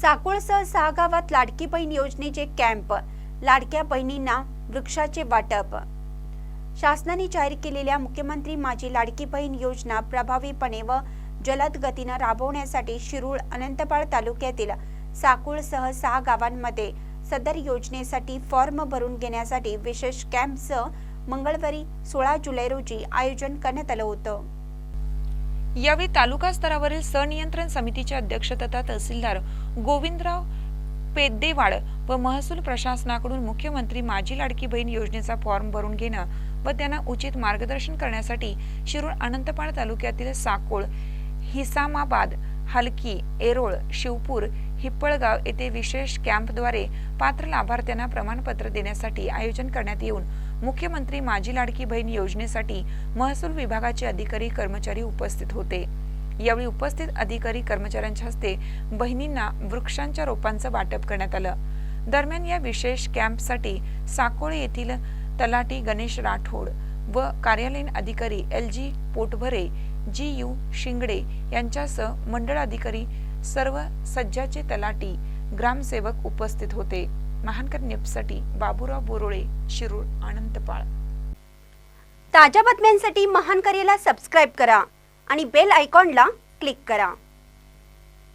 साकोळसह सहा गावात लाडकी बहीण योजनेचे कॅम्प लाडक्या बहिणींना वृक्षाचे वाटप. शासनाने जाहीर केलेल्या मुख्यमंत्री माझी लाडकी बहीण योजना प्रभावीपणे व जलद गतीनं राबवण्यासाठी शिरूळ अनंतपाळ तालुक्यातील साकुळसह सहा गावांमध्ये सदर योजनेसाठी फॉर्म भरून घेण्यासाठी विशेष कॅम्पचं मंगळवारी सोळा जुलै रोजी आयोजन करण्यात आलं होतं. यावेळी तालुका स्तरावरील सनियंत्रण समितीचे अध्यक्ष तथा तहसीलदार गोविंदराव पेद्देवाड व महसूल प्रशासनाकडून मुख्यमंत्री माझी लाडकी बहीण योजनेचा फॉर्म भरून घेणं व त्यांना उचित मार्गदर्शन करण्यासाठी शिरूर अनंतपाळ तालुक्यातील साकोळ हिसामाबाद हलकी एरोळ शिवपूर हिप्पळगाव येथे विशेष कॅम्पद्वारे पात्र लाभार्थ्यांना प्रमाणपत्र देण्यासाठी आयोजन करण्यात येऊन मुख्यमंत्री माझी लाडकी बहीण योजनेसाठी महसूल विभागाचे अधिकारी कर्मचारी उपस्थित होते. यावेळी उपस्थित अधिकारी कर्मचाऱ्यांच्या हस्ते बहिणींना वृक्षांच्या रोपांचं वाटप करण्यात आलं. दरम्यान या विशेष कॅम्पसाठी साकोळे येथील तलाटी गणेश राठोड व कार्यालयीन अधिकारी L G Potbhare G you Shingade यांच्यासह मंडळ अधिकारी सर्व सज्जाचे तलाटी ग्रामसेवक उपस्थित होते. महानकर न्यूजसाठी बाबूराव बोरोळे शिरूर आनंदपाळ ताज्या बातम्यांसाठी महानकरेला सबस्क्राईब करा आणि बेल आयकॉनला क्लिक करा.